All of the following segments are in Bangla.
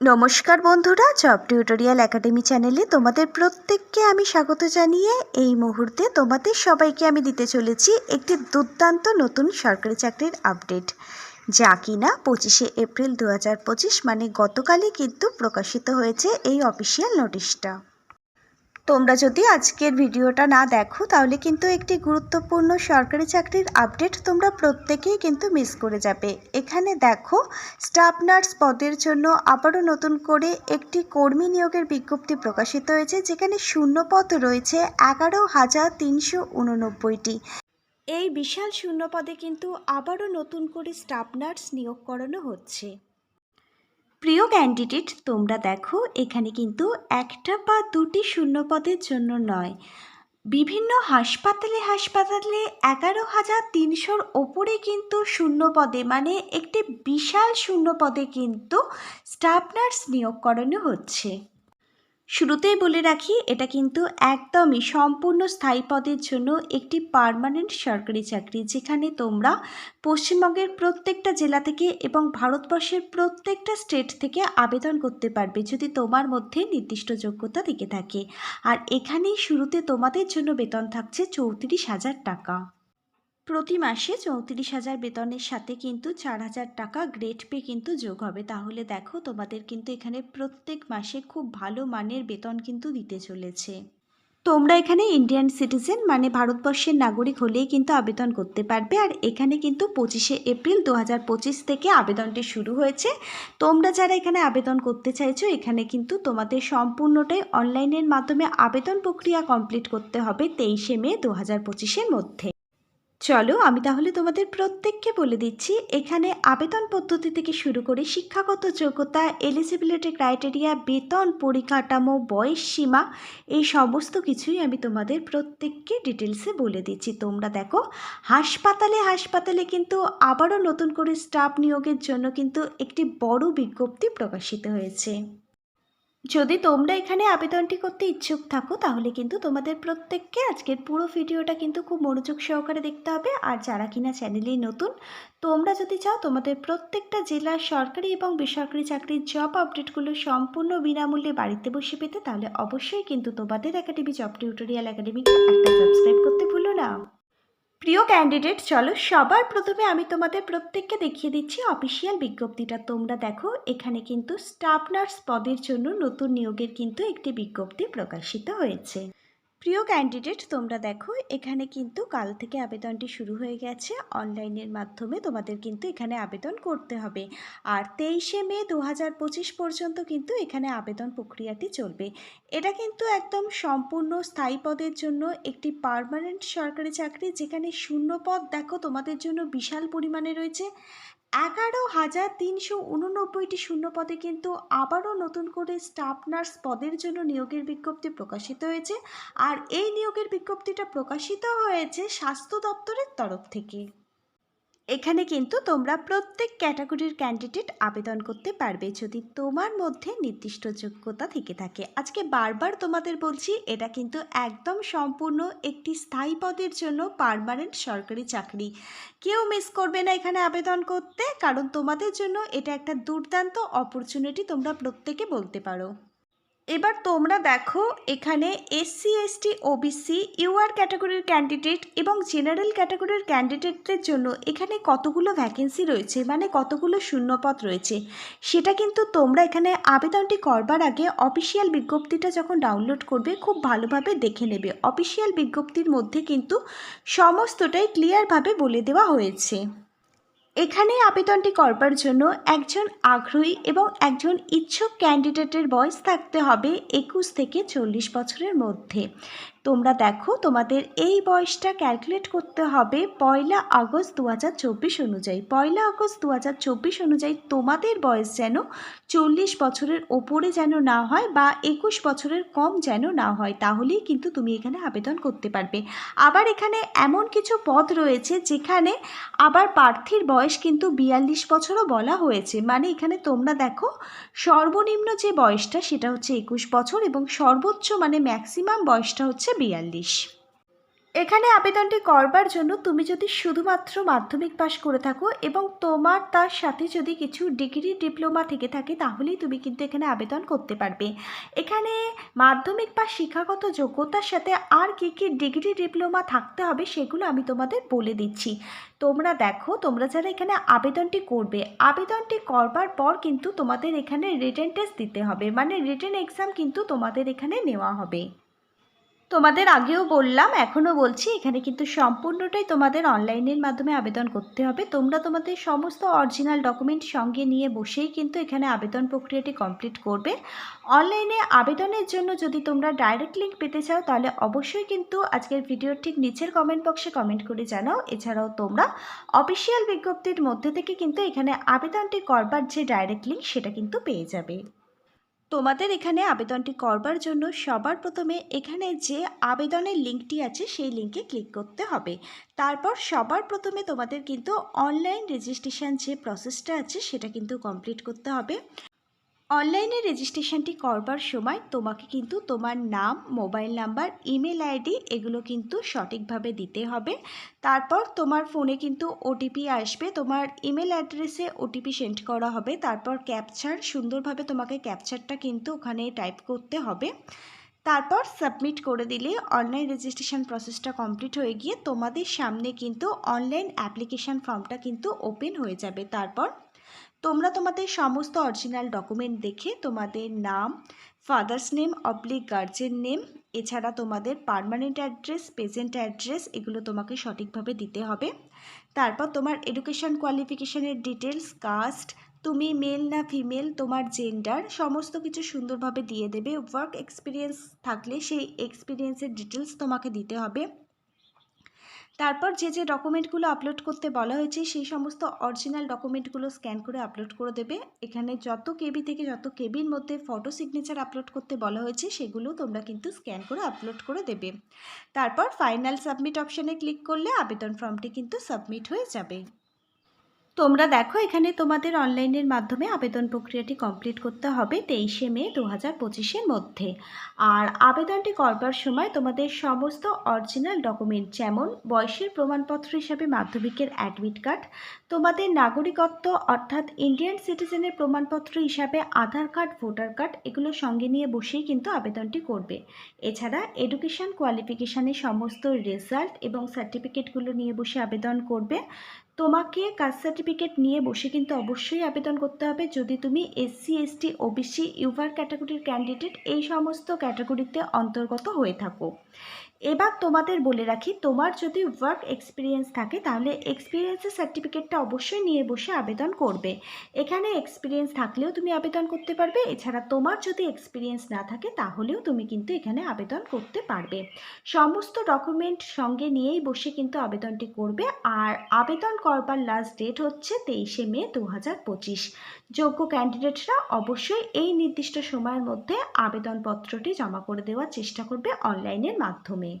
নমস্কার বন্ধুরা জব টিউটোরিয়াল একাডেমি চ্যানেলে তোমাদের প্রত্যেককে আমি স্বাগত জানিয়ে এই মুহূর্তে তোমাদের সবাইকে আমি দিতে চলেছি একটি দুর্দান্ত নতুন সরকারি চাকরির আপডেট যা কিনা পঁচিশে এপ্রিল দু হাজার পঁচিশ মানে গতকালই কিন্তু প্রকাশিত হয়েছে এই অফিসিয়াল নোটিশটা তোমরা যদি আজকের ভিডিওটা না দেখো, তাহলে কিন্তু একটি গুরুত্বপূর্ণ সরকারি চাকরির আপডেট তোমরা প্রত্যেকেই কিন্তু মিস করে যাবে। এখানে দেখো, স্টাফ নার্স পদের জন্য আবারও নতুন করে একটি কর্মী নিয়োগের বিজ্ঞপ্তি প্রকাশিত হয়েছে, যেখানে শূন্য পদ রয়েছে এগারো হাজার তিনশো উননব্বইটি। এই বিশাল শূন্য পদে কিন্তু আবারও নতুন করে স্টাফ নার্স নিয়োগ করানো হচ্ছে। প্রিয় ক্যান্ডিডেট তোমরা দেখো, এখানে কিন্তু একটা বা দুটি শূন্যপদের জন্য নয়। বিভিন্ন হাসপাতালে হাসপাতালে এগারো হাজার তিনশোর ওপরে কিন্তু শূন্য পদে মানে একটি বিশাল শূন্য পদে কিন্তু স্টাফ নার্স নিয়োগ করানো হচ্ছে। শুরুতেই বলে রাখি, এটা কিন্তু একদমই সম্পূর্ণ স্থায়ী পদের জন্য একটি পার্মানেন্ট সরকারি চাকরি, যেখানে তোমরা পশ্চিমবঙ্গের প্রত্যেকটা জেলা থেকে এবং ভারতবর্ষের প্রত্যেকটা স্টেট থেকে আবেদন করতে পারবে যদি তোমার মধ্যে নির্দিষ্ট যোগ্যতা থেকে থাকে। আর এখানেই শুরুতে তোমাদের জন্য বেতন থাকছে চৌত্রিশ হাজার টাকা। প্রতি মাসে চৌত্রিশ হাজার বেতনের সাথে কিন্তু চার হাজার টাকা গ্রেড পে কিন্তু যোগ হবে। তাহলে দেখো তোমাদের কিন্তু এখানে প্রত্যেক মাসে খুব ভালো মানের বেতন কিন্তু দিতে চলেছে। তোমরা এখানে ইন্ডিয়ান সিটিজেন মানে ভারতবর্ষের নাগরিক হলেই কিন্তু আবেদন করতে পারবে। আর এখানে কিন্তু পঁচিশে এপ্রিল দু হাজার পঁচিশ থেকে আবেদনটি শুরু হয়েছে। তোমরা যারা এখানে আবেদন করতে চাইছো, এখানে কিন্তু তোমাদের সম্পূর্ণটাই অনলাইনের মাধ্যমে আবেদন প্রক্রিয়া কমপ্লিট করতে হবে তেইশে মে দু হাজার মধ্যে। চলো আমি তাহলে তোমাদের প্রত্যেককে বলে দিচ্ছি, এখানে আবেদন পদ্ধতি থেকে শুরু করে শিক্ষাগত যোগ্যতা এলিজিবিলিটি ক্রাইটেরিয়া বেতন, পরিকাঠামো, বয়স সীমা, এই সমস্ত কিছুই আমি তোমাদের প্রত্যেককে ডিটেলসে বলে দিচ্ছি। তোমরা দেখো, হাসপাতালে হাসপাতালে কিন্তু আবারও নতুন করে স্টাফ নিয়োগের জন্য কিন্তু একটি বড় বিজ্ঞপ্তি প্রকাশিত হয়েছে। যদি তোমরা এখানে আবেদনটি করতে ইচ্ছুক থাকো, তাহলে কিন্তু তোমাদের প্রত্যেককে আজকের পুরো ভিডিওটা কিন্তু খুব মনোযোগ সহকারে দেখতে হবে। আর যারা কিনা চ্যানেলেই নতুন, তোমরা যদি চাও তোমাদের প্রত্যেকটা জেলার সরকারি এবং বেসরকারি চাকরির জব আপডেটগুলো সম্পূর্ণ বিনামূল্যে বাড়িতে বসে পেতে, তাহলে অবশ্যই কিন্তু তোমাদের একাডেমি জব টিউটোরিয়াল একাডেমিকে একটা সাবস্ক্রাইব করতে ভুলো না। প্রিয় ক্যান্ডিডেট চলো, সবার প্রথমে আমি তোমাদের প্রত্যেককে দেখিয়ে দিচ্ছি অফিসিয়াল বিজ্ঞপ্তিটা। তোমরা দেখো, এখানে কিন্তু স্টাফ নার্স পদের জন্য নতুন নিয়োগের কিন্তু একটি বিজ্ঞপ্তি প্রকাশিত হয়েছে। প্রিয় ক্যান্ডিডেট তোমরা দেখো, এখানে কিন্তু কাল থেকে আবেদনটি শুরু হয়ে গেছে। অনলাইনের মাধ্যমে তোমাদের কিন্তু এখানে আবেদন করতে হবে। আর তেইশে মে দু হাজার পঁচিশ পর্যন্ত কিন্তু এখানে আবেদন প্রক্রিয়াটি চলবে। এটা কিন্তু একদম সম্পূর্ণ স্থায়ী পদের জন্য একটি পার্মানেন্ট সরকারি চাকরি, যেখানে শূন্য পদ দেখো তোমাদের জন্য বিশাল পরিমাণে রয়েছে। এগারো হাজার তিনশো উননব্বইটি শূন্য পদে কিন্তু আবারও নতুন করে স্টাফ নার্স পদের জন্য নিয়োগের বিজ্ঞপ্তি প্রকাশিত হয়েছে। আর এই নিয়োগের বিজ্ঞপ্তিটা প্রকাশিত হয়েছে স্বাস্থ্য দপ্তরের তরফ থেকে। এখানে কিন্তু তোমরা প্রত্যেক ক্যাটাগরির ক্যান্ডিডেট আবেদন করতে পারবে যদি তোমার মধ্যে নির্দিষ্ট যোগ্যতা থেকে থাকে। আজকে বারবার তোমাদের বলছি, এটা কিন্তু একদম সম্পূর্ণ একটি স্থায়ী পদের জন্য পার্মানেন্ট সরকারি চাকরি। কেউ মিস করবে না এখানে আবেদন করতে, কারণ তোমাদের জন্য এটা একটা দুর্দান্ত অপরচুনিটি তোমরা প্রত্যেকে বলতে পারো। এবার তোমরা দেখো এখানে এসসি এসটি ওবিসি ইউআর ক্যাটাগরির ক্যান্ডিডেট এবং জেনারেল ক্যাটাগরির ক্যান্ডিডেটদের জন্য এখানে কতগুলো ভ্যাকেন্সি রয়েছে মানে কতগুলো শূন্যপদ রয়েছে, সেটা কিন্তু তোমরা এখানে আবেদনটি করবার আগে অফিসিয়াল বিজ্ঞপ্তিটা যখন ডাউনলোড করবে খুব ভালোভাবে দেখে নেবে। অফিসিয়াল বিজ্ঞপ্তির মধ্যে কিন্তু সমস্তটাই ক্লিয়ারভাবে বলে দেওয়া হয়েছে। এখানে আবেদনটি করবার জন্য একজন আগ্রহী এবং একজন ইচ্ছুক ক্যান্ডিডেটের বয়স থাকতে হবে একুশ থেকে চল্লিশ বছরের মধ্যে। তোমরা দেখো, তোমাদের এই বয়সটা ক্যালকুলেট করতে হবে পয়লা আগস্ট দু হাজার চব্বিশ অনুযায়ী। পয়লা আগস্ট দু হাজার চব্বিশ অনুযায়ী তোমাদের বয়স যেন চল্লিশ বছরের ওপরে যেন না হয় বা একুশ বছরের কম যেন না হয়, তাহলেই কিন্তু তুমি এখানে আবেদন করতে পারবে। আবার এখানে এমন কিছু পদ রয়েছে যেখানে আবার প্রার্থীর বয়স কিন্তু বিয়াল্লিশ বছরও বলা হয়েছে। মানে এখানে তোমরা দেখো, সর্বনিম্ন যে বয়সটা সেটা হচ্ছে একুশ বছর এবং সর্বোচ্চ মানে ম্যাক্সিমাম বয়সটা হচ্ছে বিয়াল্লিশ। এখানে আবেদনটি করবার জন্য তুমি যদি শুধুমাত্র মাধ্যমিক পাশ করে থাকো এবং তোমার তার সাথে যদি কিছু ডিগ্রি, ডিপ্লোমা থেকে থাকে, তাহলেই তুমি কিন্তু এখানে আবেদন করতে পারবে। এখানে মাধ্যমিক বা শিক্ষাগত যোগ্যতার সাথে আর কী কী ডিগ্রি, ডিপ্লোমা থাকতে হবে সেগুলো আমি তোমাদের বলে দিচ্ছি। তোমরা দেখো, তোমরা যারা এখানে আবেদনটি করবে, আবেদনটি করবার পর কিন্তু তোমাদের এখানে রিটেন টেস্ট দিতে হবে। মানে রিটেন এক্সাম কিন্তু তোমাদের এখানে নেওয়া হবে। তোমাদের আগেও বললাম, এখনও বলছি, এখানে কিন্তু সম্পূর্ণটাই তোমাদের অনলাইনের মাধ্যমে আবেদন করতে হবে। তোমরা তোমাদের সমস্ত অরিজিনাল ডকুমেন্ট সঙ্গে নিয়ে বসেই কিন্তু এখানে আবেদন প্রক্রিয়াটি কমপ্লিট করবে। অনলাইনে আবেদনের জন্য যদি তোমরা ডাইরেক্ট লিঙ্ক পেতে চাও, তাহলে অবশ্যই কিন্তু আজকের ভিডিওর ঠিক নিচের কমেন্ট বক্সে কমেন্ট করে জানাও। এছাড়াও তোমরা অফিসিয়াল বিজ্ঞপ্তির মধ্যে থেকে কিন্তু এখানে আবেদনটি করবার যে ডাইরেক্ট লিঙ্ক সেটা কিন্তু পেয়ে যাবে। তোমাদের এখানে আবেদনটি করবার জন্য সবার প্রথমে এখানে যে আবেদনের লিঙ্কটি আছে সেই লিঙ্কে ক্লিক করতে হবে। তারপর সবার প্রথমে তোমাদের কিন্তু অনলাইন রেজিস্ট্রেশন যে প্রসেসটা আছে সেটা কিন্তু কমপ্লিট করতে হবে। অনলাইনে রেজিস্ট্রেশনটি করবার সময় তোমাকে কিন্তু তোমার নাম, মোবাইল নাম্বার, ইমেল আইডি এগুলো কিন্তু সঠিকভাবে দিতে হবে। তারপর তোমার ফোনে কিন্তু ওটিপি আসবে, তোমার ইমেল অ্যাড্রেসে ওটিপি সেন্ড করা হবে, তারপর ক্যাপচার, সুন্দরভাবে তোমাকে ক্যাপচারটা কিন্তু ওখানে টাইপ করতে হবে। তারপর সাবমিট করে দিলে অনলাইন রেজিস্ট্রেশন প্রসেসটা কমপ্লিট হয়ে গিয়ে তোমাদের সামনে কিন্তু অনলাইন অ্যাপ্লিকেশান ফর্মটা কিন্তু ওপেন হয়ে যাবে। তারপর তোমরা তোমাদের সমস্ত অরিজিনাল ডকুমেন্ট দেখে তোমাদের নাম father's name oblique guardian name এছাড়া তোমাদের পারমানেন্ট অ্যাড্রেস প্রেজেন্ট অ্যাড্রেস এগুলো তোমাকে সঠিকভাবে দিতে হবে। তারপর তোমার এডুকেশন কোয়ালিফিকেশনের ডিটেলস কাস্ট তুমি মেল না ফিমেল তোমার জেন্ডার সমস্ত কিছু সুন্দরভাবে দিয়ে দেবে। ওয়ার্ক এক্সপিরিয়েন্স থাকলে সেই এক্সপিরিয়েন্সের ডিটেলস তোমাকে দিতে হবে। তারপর যে যে ডকুমেন্টগুলো আপলোড করতে বলা হয়েছে, সেই সমস্ত অরিজিনাল ডকুমেন্টগুলো স্ক্যান করে আপলোড করে দেবে। এখানে যত কেবি থেকে যত কেবির মধ্যে ফটো সিগনেচার আপলোড করতে বলা হয়েছে, সেগুলো তোমরা কিন্তু স্ক্যান করে আপলোড করে দেবে। তারপর ফাইনাল সাবমিট অপশানে ক্লিক করলে আবেদন ফর্মটি কিন্তু সাবমিট হয়ে যাবে। তোমরা দেখো, এখানে তোমাদের অনলাইনের মাধ্যমে আবেদন প্রক্রিয়াটি কমপ্লিট করতে হবে তেইশে মে দু হাজার পঁচিশের মধ্যে। আর আবেদনটি করবার সময় তোমাদের সমস্ত অরিজিনাল ডকুমেন্ট, যেমন বয়সের প্রমাণপত্র হিসাবে মাধ্যমিকের অ্যাডমিট কার্ড, তোমাদের নাগরিকত্ব, অর্থাৎ ইন্ডিয়ান সিটিজেনের প্রমাণপত্র হিসাবে আধার কার্ড, ভোটার কার্ড, এগুলো সঙ্গে নিয়ে বসেই কিন্তু আবেদনটি করবে। এছাড়া এডুকেশান কোয়ালিফিকেশানের সমস্ত রেজাল্ট এবং সার্টিফিকেটগুলো নিয়ে বসে আবেদন করবে। তোমাকে কাস্ট সার্টিফিকেট নিয়ে বসে কিন্তু অবশ্যই আবেদন করতে হবে। যদি তুমি এসসি এসটি ওবিসি ইউভার ক্যাটাগরির ক্যান্ডিডেট এই সমস্ত ক্যাটাগরিতে অন্তর্গত হয়ে থাকো। এবার তোমাদের বলে রাখি, তোমার যদি ওয়ার্ক এক্সপিরিয়েন্স থাকে, তাহলে এক্সপিরিয়েন্সের সার্টিফিকেটটা অবশ্যই নিয়ে বসে আবেদন করবে। এখানে এক্সপিরিয়েন্স থাকলেও তুমি আবেদন করতে পারবে, এছাড়া তোমার যদি এক্সপিরিয়েন্স না থাকে, তাহলেও তুমি কিন্তু এখানে আবেদন করতে পারবে। সমস্ত ডকুমেন্ট সঙ্গে নিয়েই বসে কিন্তু আবেদনটি করবে, আর আবেদন করবার লাস্ট ডেট হচ্ছে তেইশে মে দু হাজার পঁচিশ। যোগ্য ক্যান্ডিডেটরা অবশ্যই এই নির্দিষ্ট সময়ের মধ্যে আবেদনপত্রটি জমা করে দেওয়ার চেষ্টা করবে অনলাইনের মাধ্যমে।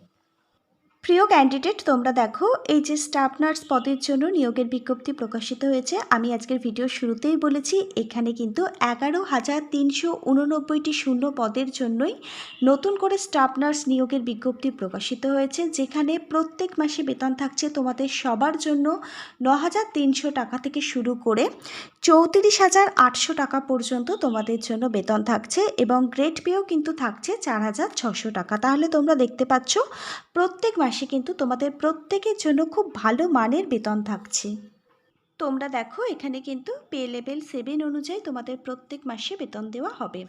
প্রিয় ক্যান্ডিডেট তোমরা দেখো, এই যে স্টাফ নার্স পদের জন্য নিয়োগের বিজ্ঞপ্তি প্রকাশিত হয়েছে। আমি আজকের ভিডিও শুরুতেই বলেছি, এখানে কিন্তু এগারো হাজার তিনশো উননব্বইটি শূন্য পদের জন্যই নতুন করে স্টাফ নার্স নিয়োগের বিজ্ঞপ্তি প্রকাশিত হয়েছে, যেখানে প্রত্যেক মাসে বেতন থাকছে তোমাদের সবার জন্য ন হাজার তিনশো টাকা থেকে শুরু করে চৌত্রিশ হাজার আটশো টাকা পর্যন্ত তোমাদের জন্য বেতন থাকছে এবং গ্রেড পেও কিন্তু থাকছে চার হাজার ছশো টাকা। তাহলে তোমরা দেখতে পাচ্ছ, প্রত্যেক মাসে কিন্তু তোমাদের প্রত্যেকের জন্য খুব ভালো মানের বেতন থাকছে। তোমরা দেখো, এখানে কিন্তু পে লেভেল সেভেন অনুযায়ী তোমাদের প্রত্যেক মাসে বেতন দেওয়া হবে।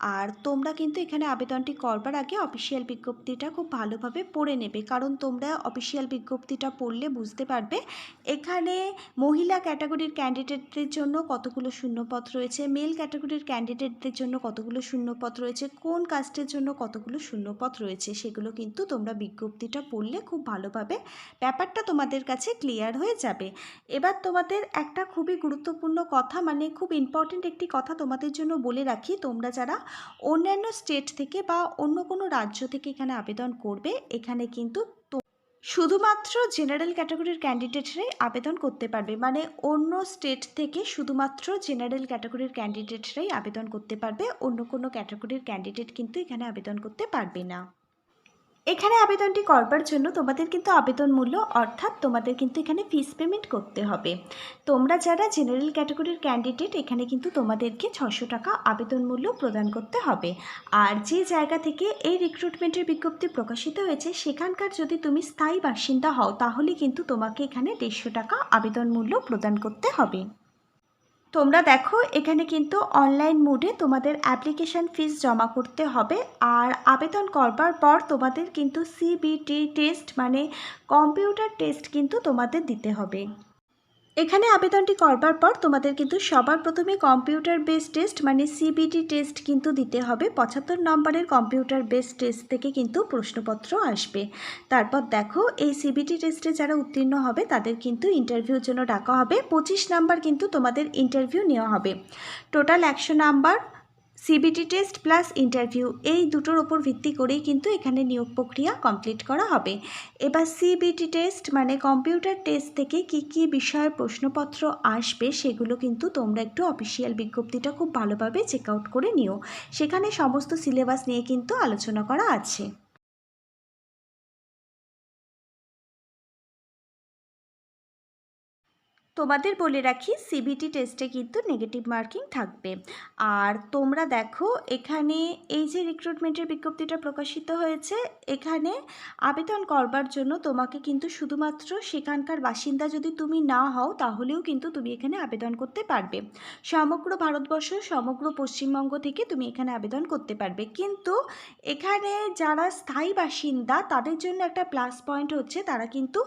আর তোমরা কিন্তু এখানে আবেদনটি করবার আগে অফিসিয়াল বিজ্ঞপ্তিটা খুব ভালোভাবে পড়ে নেবে। কারণ তোমরা অফিসিয়াল বিজ্ঞপ্তিটা পড়লে বুঝতে পারবে এখানে মহিলা ক্যাটাগরির ক্যান্ডিডেটদের জন্য কতগুলো শূন্যপদ রয়েছে মেল ক্যাটাগরির ক্যান্ডিডেটদের জন্য কতগুলো শূন্যপদ রয়েছে, কোন কাস্টের জন্য কতগুলো শূন্যপদ রয়েছে, সেগুলো কিন্তু তোমরা বিজ্ঞপ্তিটা পড়লে খুব ভালোভাবে ব্যাপারটা তোমাদের কাছে ক্লিয়ার হয়ে যাবে। এবার তোমাদের একটা খুবই গুরুত্বপূর্ণ কথা মানে খুব ইম্পর্টেন্ট একটি কথা তোমাদের জন্য বলে রাখি, তোমরা যারা অন্যান্য স্টেট থেকে বা অন্য কোনো রাজ্য থেকে এখানে আবেদন করবে, এখানে কিন্তু শুধুমাত্র জেনারেল ক্যাটাগরির ক্যান্ডিডেটরাই আবেদন করতে পারবে। মানে অন্য স্টেট থেকে শুধুমাত্র জেনারেল ক্যাটাগরির ক্যান্ডিডেটরাই আবেদন করতে পারবে, অন্য কোনো ক্যাটাগরির ক্যান্ডিডেট কিন্তু এখানে আবেদন করতে পারবে না। এখানে আবেদনটি করবার জন্য তোমাদের কিন্তু আবেদন মূল্য, অর্থাৎ তোমাদের কিন্তু এখানে ফিস পেমেন্ট করতে হবে। তোমরা যারা জেনারেল ক্যাটাগরির ক্যান্ডিডেট এখানে কিন্তু তোমাদেরকে ছশো টাকা আবেদন মূল্য প্রদান করতে হবে। আর যে জায়গা থেকে এই রিক্রুটমেন্টের বিজ্ঞপ্তি প্রকাশিত হয়েছে, সেখানকার যদি তুমি স্থায়ী বাসিন্দা হও, তাহলে কিন্তু তোমাকে এখানে দেড়শো টাকা আবেদন মূল্য প্রদান করতে হবে। তোমরা দেখো, এখানে কিন্তু অনলাইন মোডে তোমাদের অ্যাপ্লিকেশান ফিস জমা করতে হবে আর আবেদন করবার পর তোমাদের কিন্তু সিবিটি টেস্ট মানে কম্পিউটার টেস্ট কিন্তু তোমাদের দিতে হবে। এখানে আবেদনটি করবার পর তোমাদের কিন্তু সবার প্রথমে কম্পিউটার বেস টেস্ট মানে সিবিটি টেস্ট কিন্তু দিতে হবে। পঁচাত্তর নম্বরের কম্পিউটার বেস টেস্ট থেকে কিন্তু প্রশ্নপত্র আসবে। তারপর দেখো, এই সিবিটি টেস্টে যারা উত্তীর্ণ হবে, তাদের কিন্তু ইন্টারভিউর জন্য ডাকা হবে। পঁচিশ নাম্বার কিন্তু তোমাদের ইন্টারভিউ নেওয়া হবে। টোটাল একশো number CBT test plus interview এই দুটোর ওপর ভিত্তি করেই কিন্তু এখানে নিয়োগ প্রক্রিয়া কমপ্লিট করা হবে। এবার সিবিটি টেস্ট মানে কম্পিউটার টেস্ট থেকে কি কি বিষয়ের প্রশ্নপত্র আসবে সেগুলো কিন্তু তোমরা একটু অফিসিয়াল বিজ্ঞপ্তিটা খুব ভালোভাবে চেক আউট করে নিও। সেখানে সমস্ত সিলেবাস নিয়ে কিন্তু আলোচনা করা আছে। তোমাদের বলে রাখি সিবিটি টেস্টে কিন্তু নেগেটিভ মার্কিং থাকবে। আর তোমরা দেখো, এখানে এই যে রিক্রুটমেন্টের বিজ্ঞপ্তিটা প্রকাশিত হয়েছে, এখানে আবেদন করবার জন্য তোমাকে কিন্তু শুধুমাত্র সেখানকার বাসিন্দা যদি তুমি না হও, তাহলেও কিন্তু তুমি এখানে আবেদন করতে পারবে। সমগ্র ভারতবর্ষ, সমগ্র পশ্চিমবঙ্গ থেকে তুমি এখানে আবেদন করতে পারবে। কিন্তু এখানে যারা স্থায়ী বাসিন্দা, তাদের জন্য একটা প্লাস পয়েন্ট হচ্ছে, তারা কিন্তু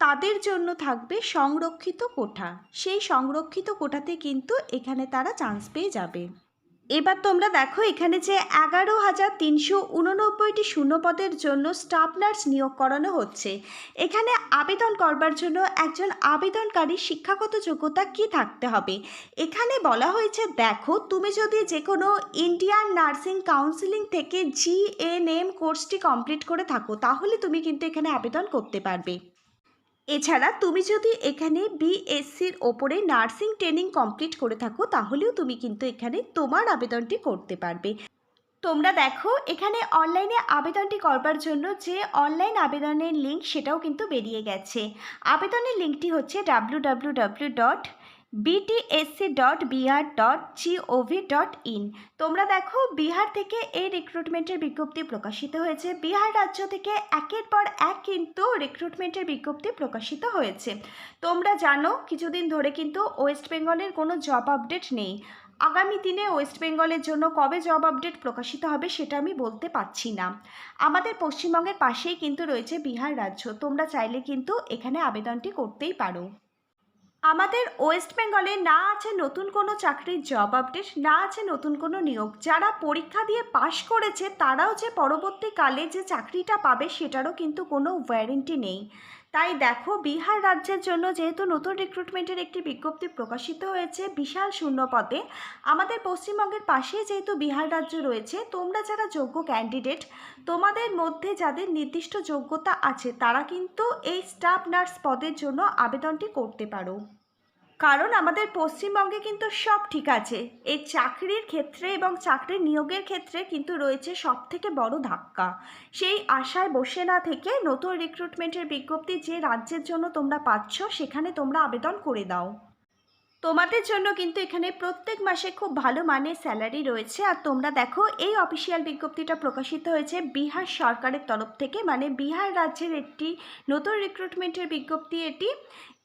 তাদের জন্য থাকবে সংরক্ষিত কোঠা। সেই সংরক্ষিত কোঠাতে কিন্তু এখানে তারা চান্স পেয়ে যাবে। এবার তোমরা দেখো এখানে যে এগারো হাজার তিনশো উননব্বইটি শূন্যপদের জন্য স্টাফ নার্স নিয়োগ করানো হচ্ছে। এখানে আবেদন করবার জন্য একজন আবেদনকারী শিক্ষাগত যোগ্যতা কি থাকতে হবে? এখানে বলা হয়েছে, দেখো, তুমি যদি যে কোনো ইন্ডিয়ান নার্সিং কাউন্সিলিং থেকে জিএনএম কোর্সটি কমপ্লিট করে থাকো, তাহলে তুমি কিন্তু এখানে আবেদন করতে পারবে। এছাড়া তুমি যদি এখানে বিএসসির ওপরে নার্সিং ট্রেনিং কমপ্লিট করে থাকো, তাহলেও তুমি কিন্তু এখানে তোমার আবেদনটি করতে পারবে। তোমরা দেখো, এখানে অনলাইনে আবেদনটি করবার জন্য যে অনলাইন আবেদনের লিঙ্ক সেটাও কিন্তু বেরিয়ে গেছে। আবেদনের লিঙ্কটি হচ্ছে W W W dot BTSC dot dot dot in তোমরা দেখো, বিহার থেকে এই রিক্রুটমেন্টের বিজ্ঞপ্তি প্রকাশিত হয়েছে। বিহার রাজ্য থেকে একের পর এক কিন্তু রিক্রুটমেন্টের বিজ্ঞপ্তি প্রকাশিত হয়েছে। তোমরা জানো, কিছুদিন ধরে কিন্তু ওয়েস্ট বেঙ্গলের কোনো জব আপডেট নেই। আগামী দিনে ওয়েস্ট বেঙ্গলের জন্য কবে জব আপডেট প্রকাশিত হবে সেটা আমি বলতে পারছি না। আমাদের পশ্চিমবঙ্গের পাশেই কিন্তু রয়েছে বিহার রাজ্য। তোমরা চাইলে কিন্তু এখানে আবেদনটি করতেই পারো। আমাদের ওয়েস্ট বেঙ্গলে না আছে নতুন কোনো চাকরির জব আপডেট না আছে নতুন কোনো নিয়োগ। যারা পরীক্ষা দিয়ে পাশ করেছে, তারাও যে পরবর্তীকালে যে চাকরিটা পাবে, সেটারও কিন্তু কোনো ওয়ারেন্টি নেই। তাই দেখো, বিহার রাজ্যের জন্য যেহেতু নতুন রিক্রুটমেন্টের একটি বিজ্ঞপ্তি প্রকাশিত হয়েছে বিশাল শূন্য পদে আমাদের পশ্চিমবঙ্গের পাশে যেহেতু বিহার রাজ্য রয়েছে, তোমরা যারা যোগ্য ক্যান্ডিডেট তোমাদের মধ্যে যাদের নির্দিষ্ট যোগ্যতা আছে, তারা কিন্তু এই স্টাফ নার্স পদের জন্য আবেদনটি করতে পারো। কারণ আমাদের পশ্চিমবঙ্গে কিন্তু সব ঠিক আছে। এই চাকরির ক্ষেত্রে এবং চাকরির নিয়োগের ক্ষেত্রে কিন্তু রয়েছে সব থেকে বড় ধাক্কা। সেই আশায় বসে না থেকে নতুন রিক্রুটমেন্টের বিজ্ঞপ্তি যে রাজ্যের জন্য তোমরা পাচ্ছ, সেখানে তোমরা আবেদন করে দাও। তোমাদের জন্য কিন্তু এখানে প্রত্যেক মাসে খুব ভালো মানের স্যালারি রয়েছে। আর তোমরা দেখো, এই অফিসিয়াল বিজ্ঞপ্তিটা প্রকাশিত হয়েছে বিহার সরকারের তরফ থেকে। মানে বিহার রাজ্যের একটি নতুন রিক্রুটমেন্টের বিজ্ঞপ্তি এটি।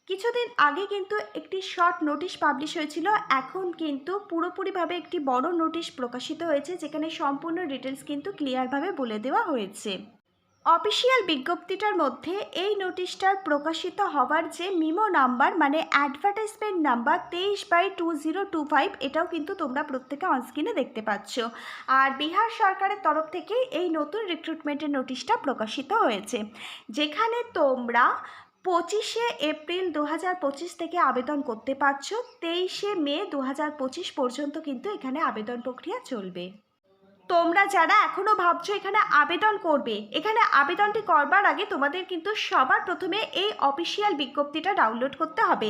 কিছুদিন আগে কিন্তু একটি শর্ট নোটিশ পাবলিশ হয়েছিল। এখন কিন্তু পুরোপুরিভাবে একটি বড় নোটিশ প্রকাশিত হয়েছে, যেখানে সম্পূর্ণ ডিটেলস কিন্তু ক্লিয়ারভাবে বলে দেওয়া হয়েছে। অফিসিয়াল বিজ্ঞপ্তিটার মধ্যে এই নোটিশটার প্রকাশিত হওয়ার যে মিমো নাম্বার মানে অ্যাডভার্টাইজমেন্ট নাম্বার তেইশ by two zero two five, এটাও কিন্তু তোমরা প্রত্যেকে অনস্ক্রিনে দেখতে পাচ্ছ। আর বিহার সরকারের তরফ থেকে এই নতুন রিক্রুটমেন্টের নোটিশটা প্রকাশিত হয়েছে। যেখানে তোমরা পঁচিশে এপ্রিল দু হাজার পঁচিশ থেকে আবেদন করতে পারছ। তেইশে মে দু হাজার পঁচিশ পর্যন্ত কিন্তু এখানে আবেদন প্রক্রিয়া চলবে। তোমরা যারা এখনও ভাবছ এখানে আবেদন করবে, এখানে আবেদনটি করবার আগে তোমাদের কিন্তু সবার প্রথমে এই অফিসিয়াল বিজ্ঞপ্তিটা ডাউনলোড করতে হবে।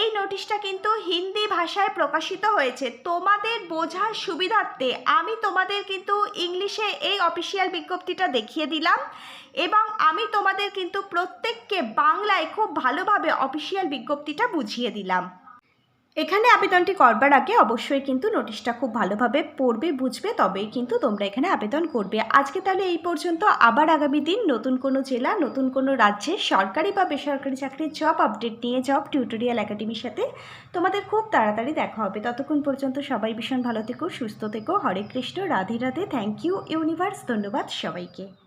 এই নোটিশটা কিন্তু হিন্দি ভাষায় প্রকাশিত হয়েছে। তোমাদের বোঝার সুবিধার্থে আমি তোমাদের কিন্তু ইংলিশে এই অফিসিয়াল বিজ্ঞপ্তিটা দেখিয়ে দিলাম এবং আমি তোমাদের কিন্তু প্রত্যেককে বাংলায় খুব ভালোভাবে অফিসিয়াল বিজ্ঞপ্তিটা বুঝিয়ে দিলাম। এখানে আবেদনটি করবার আগে অবশ্যই কিন্তু নোটিশটা খুব ভালোভাবে পড়বে, বুঝবে, তবেই কিন্তু তোমরা এখানে আবেদন করবে। আজকে তাহলে এই পর্যন্ত। আবার আগামী দিন নতুন কোনো জেলা, নতুন কোনো রাজ্যে সরকারি বা বেসরকারি চাকরির জব আপডেট নিয়ে জব টিউটোরিয়াল একাডেমির সাথে তোমাদের খুব তাড়াতাড়ি দেখা হবে। ততক্ষণ পর্যন্ত সবাই ভীষণ ভালো থেকো, সুস্থ থেকো। Hare Krishna, Radhe Radhe. Thank you universe ধন্যবাদ সবাইকে।